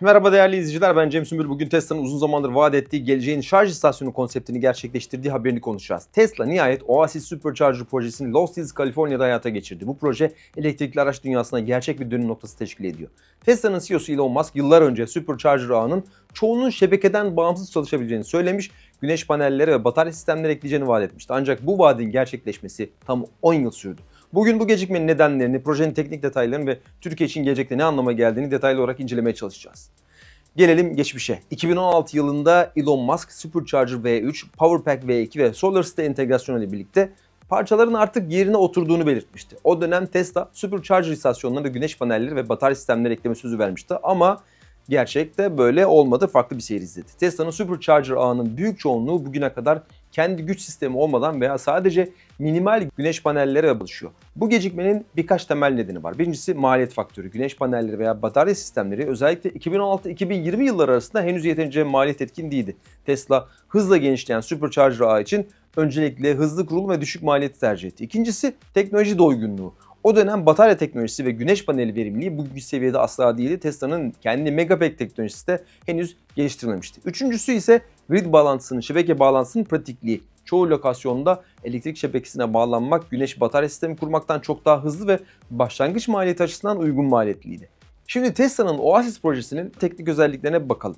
Merhaba değerli izleyiciler ben Cem Sümbül. Bugün Tesla'nın uzun zamandır vaat ettiği geleceğin şarj istasyonu konseptini gerçekleştirdiği haberini konuşacağız. Tesla nihayet Oasis Supercharger projesini Los Hills, Kaliforniya'da hayata geçirdi. Bu proje elektrikli araç dünyasına gerçek bir dönüm noktası teşkil ediyor. Tesla'nın CEO'su Elon Musk yıllar önce Supercharger ağının çoğunun şebekeden bağımsız çalışabileceğini söylemiş, güneş panelleri ve batarya sistemleri ekleyeceğini vaat etmişti. Ancak bu vaadin gerçekleşmesi tam 10 yıl sürdü. Bugün bu gecikmenin nedenlerini, projenin teknik detaylarını ve Türkiye için gelecekte ne anlama geldiğini detaylı olarak incelemeye çalışacağız. Gelelim geçmişe. 2016 yılında Elon Musk Supercharger V3, Powerpack V2 ve SolarCity entegrasyonu ile birlikte parçaların artık yerine oturduğunu belirtmişti. O dönem Tesla Supercharger istasyonlarına güneş panelleri ve batarya sistemleri ekleme sözü vermişti ama gerçekte böyle olmadı. Farklı bir seyir izledi. Tesla'nın Supercharger ağının büyük çoğunluğu bugüne kadar kendi güç sistemi olmadan veya sadece minimal güneş panelleri alışıyor. Bu gecikmenin birkaç temel nedeni var. Birincisi maliyet faktörü. Güneş panelleri veya batarya sistemleri özellikle 2016-2020 yılları arasında henüz yeterince maliyet etkin değildi. Tesla hızla genişleyen Supercharger ağı için öncelikle hızlı kurulum ve düşük maliyeti tercih etti. İkincisi teknoloji doygunluğu. O dönem batarya teknolojisi ve güneş paneli verimliliği bugünkü seviyede asla değildi. Tesla'nın kendi Megapack teknolojisi de henüz geliştirilmemişti. Üçüncüsü ise grid bağlantısının, şebeke bağlantısının pratikliği. Çoğu lokasyonda elektrik şebekesine bağlanmak, güneş batarya sistemi kurmaktan çok daha hızlı ve başlangıç maliyeti açısından uygun maliyetliydi. Şimdi Tesla'nın Oasis projesinin teknik özelliklerine bakalım.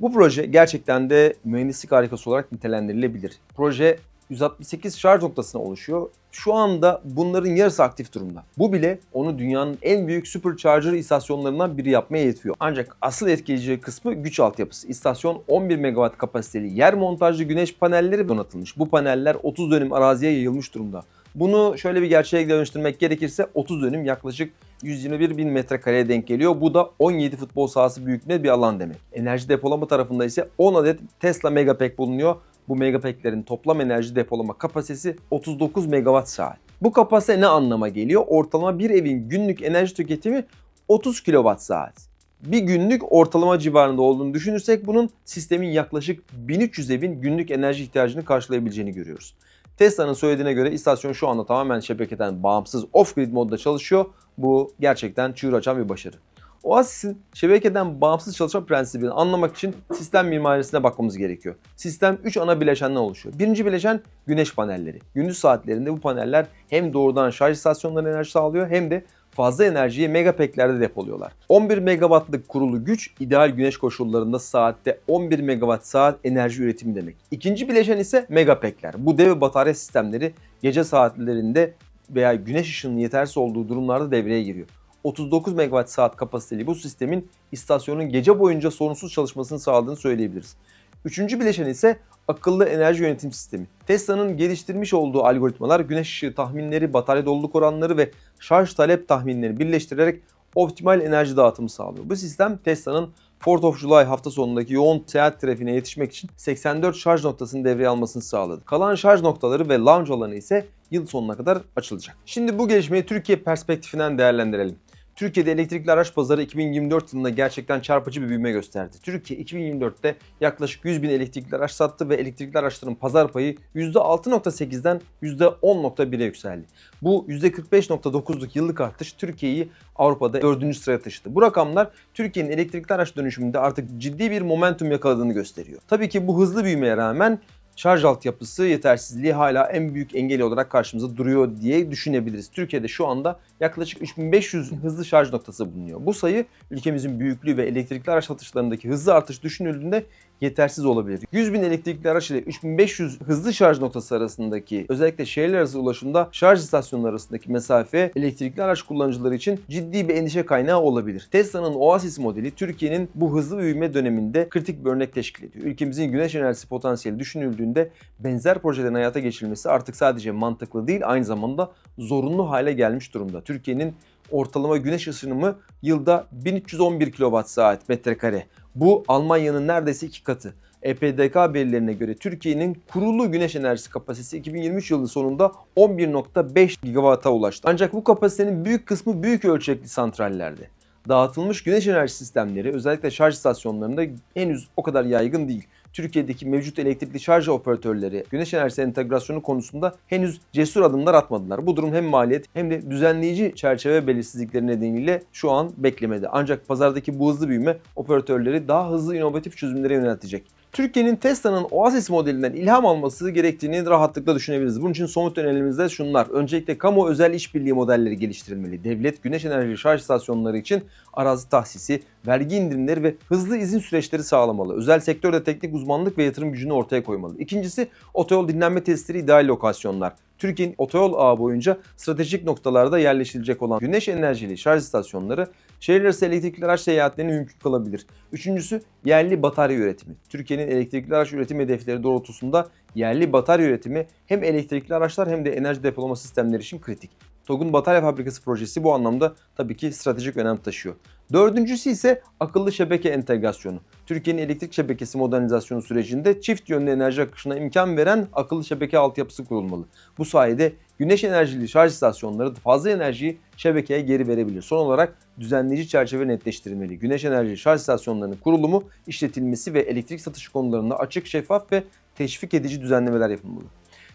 Bu proje gerçekten de mühendislik harikası olarak nitelendirilebilir. Proje 168 şarj noktasına oluşuyor. Şu anda bunların yarısı aktif durumda. Bu bile onu dünyanın en büyük supercharger istasyonlarından biri yapmaya yetiyor. Ancak asıl etkileyici kısmı güç altyapısı. İstasyon 11 megawatt kapasiteli yer montajlı güneş panelleri donatılmış. Bu paneller 30 dönüm araziye yayılmış durumda. Bunu şöyle bir gerçeğe dönüştürmek gerekirse 30 dönüm yaklaşık 121 bin metrekareye denk geliyor. Bu da 17 futbol sahası büyüklüğünde bir alan demek. Enerji depolama tarafında ise 10 adet Tesla Megapack bulunuyor. Bu megapacklerin toplam enerji depolama kapasitesi 39 megawatt saat. Bu kapasite ne anlama geliyor? Ortalama bir evin günlük enerji tüketimi 30 kilowatt saat. Bir günlük ortalama civarında olduğunu düşünürsek bunun sistemin yaklaşık 1300 evin günlük enerji ihtiyacını karşılayabileceğini görüyoruz. Tesla'nın söylediğine göre istasyon şu anda tamamen şebekeden bağımsız off-grid modda çalışıyor. Bu gerçekten çığır açan bir başarı. Oasis'in şebekeden bağımsız çalışma prensibini anlamak için sistem mimarisine bakmamız gerekiyor. Sistem 3 ana bileşenden oluşuyor. Birinci bileşen güneş panelleri. Gündüz saatlerinde bu paneller hem doğrudan şarj istasyonlarına enerji sağlıyor hem de fazla enerjiyi megapacklerde depoluyorlar. 11 megawattlık kurulu güç ideal güneş koşullarında saatte 11 megawatt saat enerji üretimi demek. İkinci bileşen ise megapackler. Bu dev batarya sistemleri gece saatlerinde veya güneş ışığının yetersiz olduğu durumlarda devreye giriyor. 39 megawatt saat kapasiteli bu sistemin istasyonun gece boyunca sorunsuz çalışmasını sağladığını söyleyebiliriz. Üçüncü bileşen ise akıllı enerji yönetim sistemi. Tesla'nın geliştirmiş olduğu algoritmalar güneş ışığı tahminleri, batarya doluluk oranları ve şarj talep tahminleri birleştirerek optimal enerji dağıtımı sağlıyor. Bu sistem Tesla'nın 4th of July hafta sonundaki yoğun seyahat trafiğine yetişmek için 84 şarj noktasını devreye almasını sağladı. Kalan şarj noktaları ve lounge alanı ise yıl sonuna kadar açılacak. Şimdi bu gelişmeyi Türkiye perspektifinden değerlendirelim. Türkiye'de elektrikli araç pazarı 2024 yılında gerçekten çarpıcı bir büyüme gösterdi. Türkiye 2024'te yaklaşık 100 bin elektrikli araç sattı ve elektrikli araçların pazar payı %6.8'den %10.1'e yükseldi. Bu %45.9'luk yıllık artış Türkiye'yi Avrupa'da 4. sıraya taşıdı. Bu rakamlar Türkiye'nin elektrikli araç dönüşümünde artık ciddi bir momentum yakaladığını gösteriyor. Tabii ki bu hızlı büyümeye rağmen şarj altyapısı yetersizliği hala en büyük engel olarak karşımıza duruyor diye düşünebiliriz. Türkiye'de şu anda yaklaşık 3500 hızlı şarj noktası bulunuyor. Bu sayı ülkemizin büyüklüğü ve elektrikli araç satışlarındaki hızlı artış düşünüldüğünde yetersiz olabilir. 100 bin elektrikli araç ile 3500 hızlı şarj noktası arasındaki özellikle şehirler arası ulaşımda şarj istasyonları arasındaki mesafe elektrikli araç kullanıcıları için ciddi bir endişe kaynağı olabilir. Tesla'nın Oasis modeli Türkiye'nin bu hızlı büyüme döneminde kritik bir örnek teşkil ediyor. Ülkemizin güneş enerjisi potansiyeli düşünüldüğünde benzer projelerin hayata geçirilmesi artık sadece mantıklı değil aynı zamanda zorunlu hale gelmiş durumda. Türkiye'nin ortalama güneş ısınımı yılda 1311 kWh metrekare. Bu Almanya'nın neredeyse iki katı. EPDK verilerine göre Türkiye'nin kurulu güneş enerjisi kapasitesi 2023 yılı sonunda 11.5 GW'a ulaştı. Ancak bu kapasitenin büyük kısmı büyük ölçekli santrallerde. dağıtılmış güneş enerji sistemleri özellikle şarj istasyonlarında henüz o kadar yaygın değil. Türkiye'deki mevcut elektrikli şarj operatörleri güneş enerjisi entegrasyonu konusunda henüz cesur adımlar atmadılar. Bu durum hem maliyet hem de düzenleyici çerçeve belirsizlikleri nedeniyle şu an beklemede. Ancak pazardaki bu hızlı büyüme operatörleri daha hızlı inovatif çözümlere yöneltecek. Türkiye'nin Tesla'nın Oasis modelinden ilham alması gerektiğini rahatlıkla düşünebiliriz. Bunun için somut önerilerimizde şunlar. Öncelikle kamu özel işbirliği modelleri geliştirilmeli. Devlet güneş enerji şarj istasyonları için arazi tahsisi, vergi indirimleri ve hızlı izin süreçleri sağlamalı. Özel sektörde teknik uzmanlık ve yatırım gücünü ortaya koymalı. İkincisi otoyol dinlenme testleri ideal lokasyonlar. Türkiye'nin otoyol ağı boyunca stratejik noktalarda yerleştirilecek olan güneş enerjili şarj istasyonları şehir arası elektrikli araç seyahatlerini mümkün kılabilir. Üçüncüsü yerli batarya üretimi. Türkiye'nin elektrikli araç üretim hedefleri doğrultusunda yerli batarya üretimi hem elektrikli araçlar hem de enerji depolama sistemleri için kritik. TOG'un batarya fabrikası projesi bu anlamda tabii ki stratejik önem taşıyor. Dördüncüsü ise akıllı şebeke entegrasyonu. Türkiye'nin elektrik şebekesi modernizasyonu sürecinde çift yönlü enerji akışına imkan veren akıllı şebeke altyapısı kurulmalı. Bu sayede güneş enerjili şarj istasyonları fazla enerjiyi şebekeye geri verebilir. Son olarak düzenleyici çerçeve netleştirilmeli. Güneş enerjili şarj istasyonlarının kurulumu, işletilmesi ve elektrik satışı konularında açık, şeffaf ve teşvik edici düzenlemeler yapılmalı.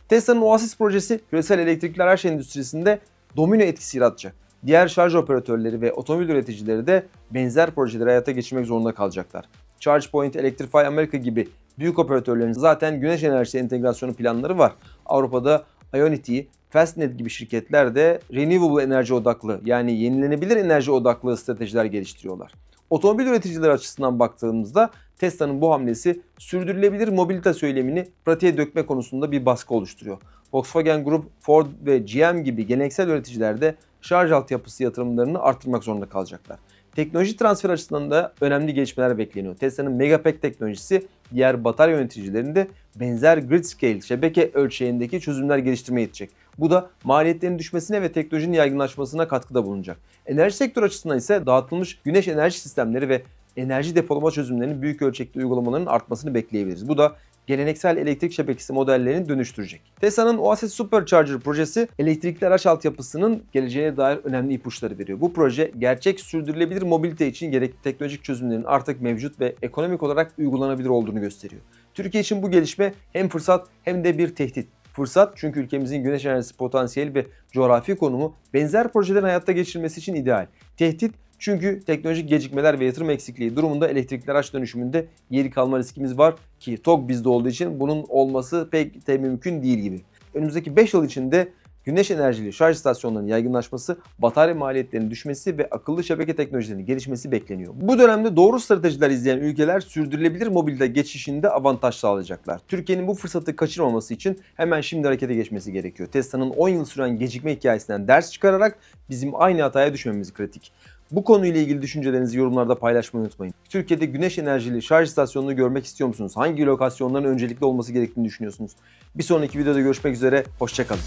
Tesla'nın Oasis projesi küresel elektrikli araç endüstrisinde domino etkisi yaratacak. Diğer şarj operatörleri ve otomobil üreticileri de benzer projeleri hayata geçirmek zorunda kalacaklar. ChargePoint, Electrify America gibi büyük operatörlerin zaten güneş enerjisi entegrasyonu planları var. Avrupa'da Ionity, Fastnet gibi şirketler de renewable enerji odaklı yani yenilenebilir enerji odaklı stratejiler geliştiriyorlar. Otomobil üreticileri açısından baktığımızda Tesla'nın bu hamlesi sürdürülebilir mobilite söylemini pratiğe dökme konusunda bir baskı oluşturuyor. Volkswagen Group, Ford ve GM gibi geleneksel üreticiler de şarj altyapısı yatırımlarını arttırmak zorunda kalacaklar. Teknoloji transferi açısından da önemli gelişmeler bekleniyor. Tesla'nın Megapack teknolojisi diğer batarya yöneticilerinde benzer grid scale şebeke ölçeğindeki çözümler geliştirmeye yetecek. Bu da maliyetlerin düşmesine ve teknolojinin yaygınlaşmasına katkıda bulunacak. Enerji sektörü açısından ise dağıtılmış güneş enerji sistemleri ve enerji depolama çözümlerinin büyük ölçekli uygulamalarının artmasını bekleyebiliriz. Bu da geleneksel elektrik şebekesi modellerini dönüştürecek. Tesla'nın Oasis Supercharger projesi elektrikli araç altyapısının geleceğine dair önemli ipuçları veriyor. Bu proje gerçek sürdürülebilir mobilite için gerekli teknolojik çözümlerin artık mevcut ve ekonomik olarak uygulanabilir olduğunu gösteriyor. Türkiye için bu gelişme hem fırsat hem de bir tehdit. Fırsat çünkü ülkemizin güneş enerjisi potansiyeli ve coğrafi konumu benzer projelerin hayatta geçirilmesi için ideal. Tehdit çünkü teknolojik gecikmeler ve yatırım eksikliği durumunda elektrikli araç dönüşümünde geri kalma riskimiz var ki TOG bizde olduğu için bunun olması pek de mümkün değil gibi. Önümüzdeki 5 yıl içinde güneş enerjili şarj istasyonlarının yaygınlaşması, batarya maliyetlerinin düşmesi ve akıllı şebeke teknolojilerinin gelişmesi bekleniyor. Bu dönemde doğru stratejiler izleyen ülkeler sürdürülebilir mobilite geçişinde avantaj sağlayacaklar. Türkiye'nin bu fırsatı kaçırmaması için hemen şimdi harekete geçmesi gerekiyor. Tesla'nın 10 yıl süren gecikme hikayesinden ders çıkararak bizim aynı hataya düşmememiz kritik. Bu konuyla ilgili düşüncelerinizi yorumlarda paylaşmayı unutmayın. Türkiye'de güneş enerjili şarj istasyonunu görmek istiyor musunuz? Hangi lokasyonların öncelikli olması gerektiğini düşünüyorsunuz? Bir sonraki videoda görüşmek üzere, hoşçakalın.